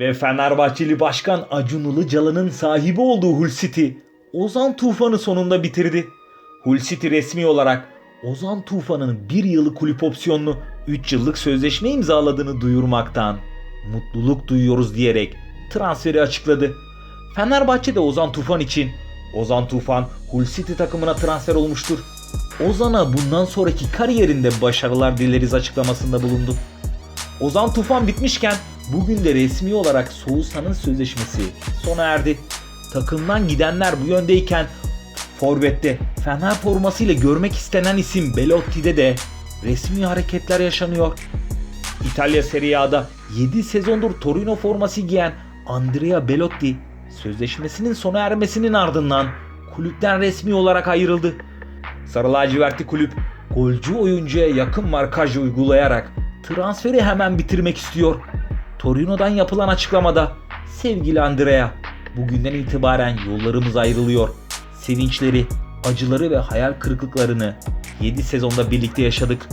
Ve Fenerbahçeli Başkan Acun Ilıcalı'nın sahibi olduğu Hull City, Ozan Tufan'ı sonunda bitirdi. Hull City resmi olarak Ozan Tufan'ın bir yıllık kulüp opsiyonlu 3 yıllık sözleşme imzaladığını duyurmaktan mutluluk duyuyoruz diyerek transferi açıkladı. Fenerbahçe de Ozan Tufan için Ozan Tufan Hull City takımına transfer olmuştur. Ozan'a bundan sonraki kariyerinde başarılar dileriz açıklamasında bulundu. Ozan Tufan bitmişken bugün de resmi olarak Soğuzhan'ın sözleşmesi sona erdi. Takımdan gidenler bu yöndeyken Forvet'te Fener formasıyla görmek istenen isim Belotti'de de resmi hareketler yaşanıyor. İtalya Serie A'da 7 sezondur Torino forması giyen Andrea Belotti sözleşmesinin sona ermesinin ardından kulüpten resmi olarak ayrıldı. Sarı lacivertli kulüp golcü oyuncuya yakın markaj uygulayarak transferi hemen bitirmek istiyor. Torino'dan yapılan açıklamada sevgili Andrea bugünden itibaren yollarımız ayrılıyor. Sevinçleri, acıları ve hayal kırıklıklarını 7 sezonda birlikte yaşadık.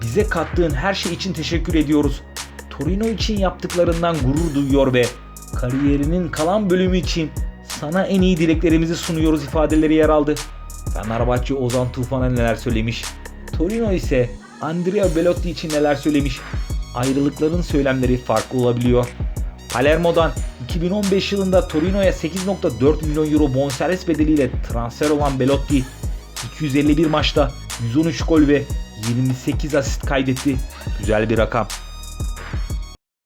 Bize kattığın her şey için teşekkür ediyoruz. Torino için yaptıklarından gurur duyuyor ve kariyerinin kalan bölümü için sana en iyi dileklerimizi sunuyoruz ifadeleri yer aldı. Fenerbahçe Ozan Tufan'a neler söylemiş. Torino ise Andrea Belotti için neler söylemiş. Ayrılıkların söylemleri farklı olabiliyor. Palermo'dan 2015 yılında Torino'ya 8.4 milyon euro bonservis bedeliyle transfer olan Belotti 251 maçta 113 gol ve 28 asist kaydetti. Güzel bir rakam.